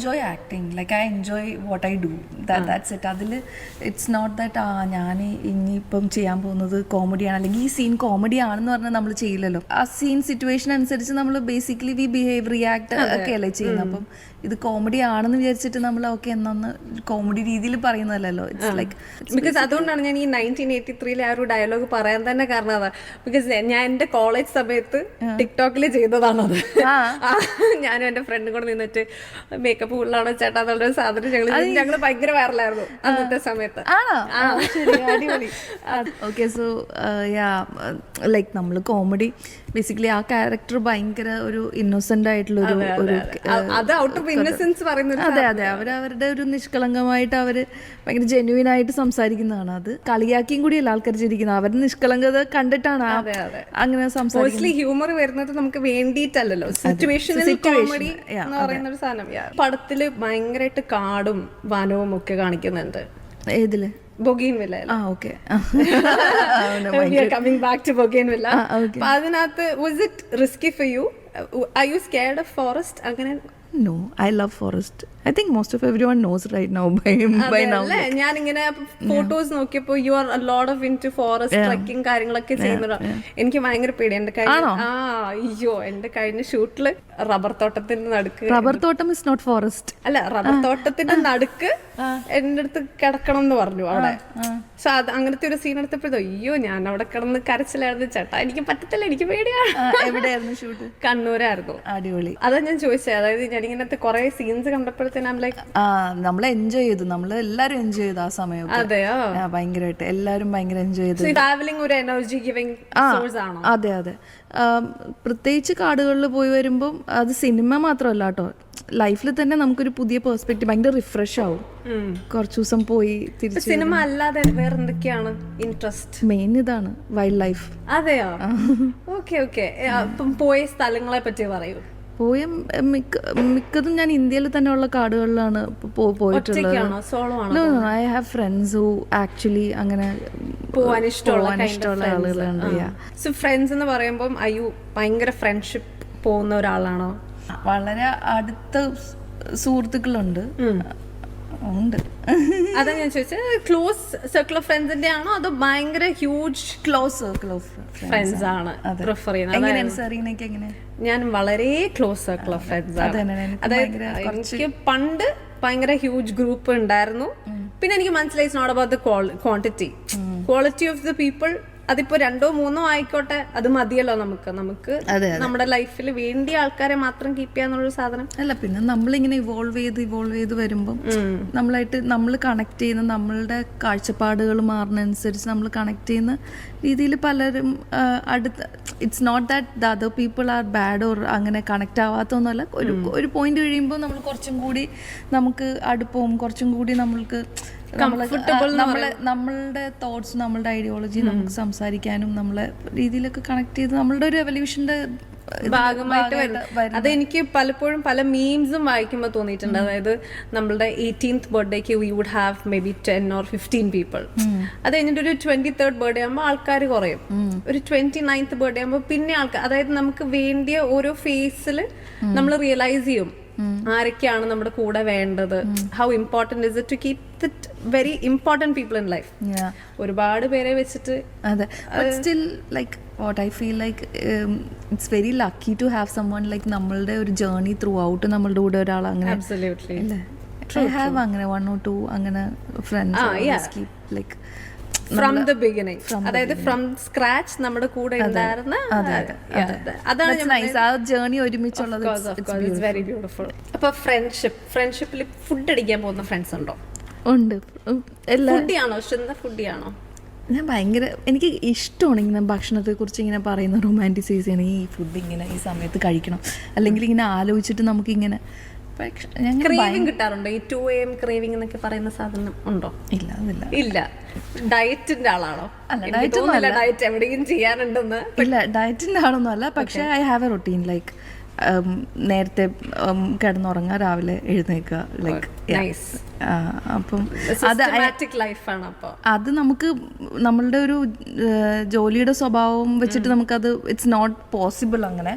Enjoy acting like I enjoy what I do that's it അതിൽ it's not that ആ ഞാൻ ഇനിയിപ്പം ചെയ്യാൻ പോകുന്നത് കോമഡിയാണ് അല്ലെങ്കിൽ ഈ സീൻ കോമഡി ആണെന്ന് പറഞ്ഞാൽ നമ്മൾ ചെയ്യില്ലല്ലോ. ആ സീൻ സിറ്റുവേഷൻ അനുസരിച്ച് നമ്മൾ ബേസിക്കലി വി ബിഹേവ് റിയാക്ട് ഒക്കെ അല്ലേ ചെയ്യുന്നത്. അപ്പം ഇത് കോമഡി ആണെന്ന് വിചാരിച്ചിട്ട് നമ്മൾ ഓക്കെ എന്നൊന്ന് കോമഡി രീതിയിൽ പറയുന്നതല്ലോ ഇറ്റ്സ് ലൈക്ക് ബിക്കോസ് അതുകൊണ്ടാണ് ഞാൻ ഈ നയന്റീൻ എയ്റ്റി ത്രീയിലെ ആ ഒരു ഡയലോഗ് പറയാൻ തന്നെ കാരണം അതാ. ബിക്കോസ് ഞാൻ എന്റെ കോളേജ് സമയത്ത് ടിക്ടോക്കിൽ ചെയ്തതാണത്. ഞാനും എന്റെ ഫ്രണ്ടും കൂടെ നിന്നിട്ട് മേക്കപ്പ് ഉള്ളാണോ ചേട്ടാ എന്നുള്ള ഒരു സാധനം ഞങ്ങൾ ഞങ്ങൾ ഭയങ്കര വൈറലായിരുന്നു അന്നത്തെ സമയത്ത്. ഓക്കെ സോ യാ ലൈക്ക് നമ്മൾ കോമഡി ബേസിക്കലി ആ ക്യാരക്ടർ ഭയങ്കര ഒരു ഇന്നോസെന്റ് ആയിട്ടുള്ള ഒരു അത് ഔട്ട് ഓഫ് ഇന്നസെൻസ് പറയുന്ന ഒരു അതെ അതെ. അവർ അവരുടെ ഒരു നിഷ്കളങ്കമായിട്ട് അവർ ഭയങ്കര ജെന്യൂൻ ആയിട്ട് സംസാരിക്കുന്നതാണ് അത്. കളിയാക്കിയും കൂടിയല്ല ആൾക്കാർ ചിരിക്കുന്നത്. അവരുടെ നിഷ്കളങ്കത കണ്ടിട്ടാണ് അങ്ങനെ സംസാരിക്കുന്നത്. ഹ്യൂമർ വരുന്നത് നമുക്ക് വേണ്ടിയിട്ടല്ലല്ലോ. സിറ്റുവേഷൻ എന്ന് പറയുന്ന ഒരു സാധനം. പടത്തിൽ ഭയങ്കരമായിട്ട് കാടും വനവും ഒക്കെ കാണിക്കുന്നുണ്ട്. ഏതിൽ? ആ okay. Coming back to Bougainvillea അതിനകത്ത് was it risky for you I you scared of forest അങ്ങനെ no I love forest I think most of everyone knows right now bye bye now ഞാൻ ഇങ്ങനെ ഫോട്ടോസ് നോക്കിയപ്പോ you are load of into forest trekking കാര്യങ്ങളൊക്കെ ചെയ്യുന്നതാ. എനിക്ക് ഭയങ്കര പേടി എന്റെ കഴിഞ്ഞ ആ അയ്യോ എന്റെ കഴിഞ്ഞ ഷൂട്ടിൽ റബ്ബർ തോട്ടത്തിന്റെ നടുക്ക്. റബ്ബർ തോട്ടം ഇസ് നോട്ട് ഫോറസ്റ്റ് അല്ല റബ്ബർ തോട്ടത്തിന്റെ നടുക്ക് എന്റെ അടുത്ത് കിടക്കണം എന്ന് പറഞ്ഞു അവിടെ. സോ അത് അങ്ങനത്തെ ഒരു സീൻ എടുത്തപ്പോഴത്തോ അയ്യോ ഞാൻ അവിടെ കിടന്ന് കരച്ചിലായിരുന്നു. ചേട്ടാ എനിക്ക് പറ്റത്തില്ല എനിക്ക് പേടിയാണ് എവിടെയായിരുന്നു ഷൂട്ട് കണ്ണൂരായിരുന്നു. അടിപൊളി. അതാ ഞാൻ ചോദിച്ചത് അതായത് ഇങ്ങനത്തെ കുറെ സീൻസ് കണ്ടപ്പോഴത്തേനും ലൈക്ക് നമ്മൾ എൻജോയ് ചെയ്തു. നമ്മൾ എല്ലാരും എൻജോയ് ചെയ്തു ആ സമയം അതെയോ ഭയങ്കരമായിട്ട് എല്ലാരും ഭയങ്കര എൻജോയ് ചെയ്തു. ട്രാവലിംഗ് ഒരു എനർജി ഗിവിംഗ് ആണോ? അതെ അതെ. പ്രത്യേകിച്ച് കാടുകളിൽ പോയി വരുമ്പം അത് സിനിമ മാത്രമല്ല കേട്ടോ. ലൈഫിൽ തന്നെ നമുക്കൊരു പുതിയ പേഴ്സ്പെക്റ്റീവ് ഭയങ്കര റിഫ്രഷ് ആവും. കുറച്ച് ദിവസം പോയി തിരിച്ച് സിനിമ അല്ലാതെ വേറെ എന്തൊക്കെയാണ് ഇൻട്രസ്റ്റ് മെയിൻ ഇതാണ് വൈൽഡ് ലൈഫ് അതെയോ ഓക്കെ ഓക്കെ പോയ സ്ഥലങ്ങളെ പറ്റി പറയൂ. പോയ. മിക്ക മിക്കതും ഞാൻ ഇന്ത്യയിൽ തന്നെ ഉള്ള കാടുകളിലാണ് പോയിട്ടുള്ളത്. I have friends who actually അങ്ങനെ പോവാൻ ഇഷ്ടമുള്ള പോവാൻ ഇഷ്ടമുള്ള ആളുകളുണ്ട് സോ ഫ്രണ്ട്സ് എന്ന് പറയുമ്പോൾ അയ്യോ ഭയങ്കര ഫ്രണ്ട്ഷിപ്പ് പോകുന്ന ഒരാളാണോ? വളരെ അടുത്ത സുഹൃത്തുക്കളുണ്ട്. ഉണ്ട്. അതാ ഞാൻ ചോദിച്ചത് ക്ലോസ് സർക്കിൾ ഓഫ് ഫ്രണ്ട്സിന്റെ ആണോ അതോ ഭയങ്കര huge close circle of friends ആണ്. പ്രിഫർ ചെയ്യുന്നത്. ഞാൻ വളരെ ക്ലോസ് സർക്കിൾ ഓഫ് ഫ്രണ്ട്സ് ആണ്. അതായത് എനിക്ക് പണ്ട് ഭയങ്കര ഹ്യൂജ് ഗ്രൂപ്പ് ഉണ്ടായിരുന്നു. പിന്നെ എനിക്ക് മനസ്സിലായി it's not about the quantity quality of the people അതിപ്പോ രണ്ടോ മൂന്നോ ആയിക്കോട്ടെ അത് മതിയല്ലോ നമുക്ക്. നമുക്ക് നമ്മുടെ ലൈഫിൽ വേണ്ടിയ ആൾക്കാരെ മാത്രം കീപ്പ് ചെയ്യാന്നുള്ള സാധനം. അല്ല പിന്നെ നമ്മളിങ്ങനെ ഇവോൾവ് ചെയ്ത് ഇവോൾവ് ചെയ്ത് വരുമ്പം നമ്മളായിട്ട് നമ്മൾ കണക്ട് ചെയ്യുന്ന നമ്മളുടെ കാഴ്ചപ്പാടുകൾ മാറുന്നതനുസരിച്ച് നമ്മൾ കണക്ട് ചെയ്യുന്ന രീതിയിൽ പലരും അടുത്ത it's not that the other people are bad or അങ്ങനെ കണക്ട് ആവാത്തൊന്നുമല്ല. ഒരു ഒരു പോയിന്റ് കഴിയുമ്പോൾ നമ്മൾ കുറച്ചും കൂടി നമുക്ക് അടുപ്പവും കുറച്ചും കൂടി നമ്മൾക്ക് നമ്മളെ നമ്മളുടെ തോട്ട്സ് നമ്മളുടെ ഐഡിയോളജി നമുക്ക് സംസാരിക്കാനും നമ്മളെ രീതിയിലൊക്കെ കണക്ട് ചെയ്ത് നമ്മളുടെ ഒരു റെവല്യൂഷന്റെ ഭാഗമായിട്ട് വരും അതെനിക്ക് പലപ്പോഴും പല മീംസും വായിക്കുമ്പോൾ തോന്നിയിട്ടുണ്ട്. അതായത് നമ്മളുടെ എയ്റ്റീൻത്ത് ബർത്ത്ഡേക്ക് we would have maybe ten or fifteen people അത് കഴിഞ്ഞിട്ട് ഒരു ട്വന്റി തേർഡ് ബർത്ത്ഡേ ആകുമ്പോൾ ആൾക്കാർ കുറയും ഒരു ട്വന്റി നയൻത്ത് ബർത്ത്ഡേ ആകുമ്പോൾ പിന്നെ ആൾക്കാർ അതായത് നമുക്ക് വേണ്ടിയ ഓരോ ഫേസിൽ നമ്മൾ റിയലൈസ് ചെയ്യും. ആരൊക്കെയാണ് നമ്മുടെ കൂടെ വേണ്ടത്? How important is it to keep the very important people in life Yeah. ഒരുപാട് പേരെ വെച്ചിട്ട് അതെ. Still like what I feel like it's very lucky to have someone like നമ്മളുടെ ഒരു ജേർണി ത്രൂ ഔട്ട് നമ്മളുടെ കൂടെ ഒരാൾ അങ്ങനെ ഹാവ് അങ്ങനെ വൺ ഓർ ടു അങ്ങനെ friends like from the beginning അതായത് ഫ്രം സ്ക്രാച്ച് നമ്മുടെ കൂടെ ഉണ്ടായിരുന്ന അതാണ് നൈസ് ആ ജേർണി ഒരുമിച്ചുള്ളത് വെരി ബ്യൂട്ടിഫുൾ അപ്പൊ ഫ്രണ്ട്ഷിപ്പ് ഫ്രണ്ട്ഷിപ്പിൽ ഫുഡ് അടിക്കാൻ പോകുന്ന ഫ്രണ്ട്സ് ഉണ്ടോ? ഉണ്ട്. ഫുഡിയാണോ ഇഷ്ടം ഫുഡിയാണോ ഞാൻ ഭയങ്കര എനിക്ക് ഇഷ്ടമാണ് ഇങ്ങനെ ഭക്ഷണത്തെ കുറിച്ച് ഇങ്ങനെ പറയുന്ന റൊമാന്റിസൈസ് ചെയ്യണം ഈ ഫുഡ് ഇങ്ങനെ ഈ സമയത്ത് കഴിക്കണം. അല്ലെങ്കിൽ ഇങ്ങനെ ആലോചിച്ചിട്ട് നമുക്കിങ്ങനെ ക്രേവിംഗ് കിട്ടാറുണ്ടോ? ഈ ടു എം ക്രേവിംഗ് എന്നൊക്കെ പറയുന്ന സാധനം ഉണ്ടോ? ഇല്ല ഇല്ല ഇല്ല. ഡയറ്റിന്റെ ആളാണോ? അല്ല, ഡയറ്റ് എവിടെയും ചെയ്യാനുണ്ടെന്ന്. ഇല്ല ഡയറ്റിന്റെ ആളൊന്നും അല്ല. പക്ഷേ I have a routine like നേരത്തെ കിടന്നുറങ്ങുക രാവിലെ എഴുന്നേൽക്കുക ലൈക്ക് നൈസ് അപ്പം അത് ലൈഫാണ് അപ്പോൾ അത് നമുക്ക് നമ്മളുടെ ഒരു ജോലിയുടെ സ്വഭാവം വെച്ചിട്ട് നമുക്കത് ഇറ്റ്സ് നോട്ട് പോസിബിൾ അങ്ങനെ.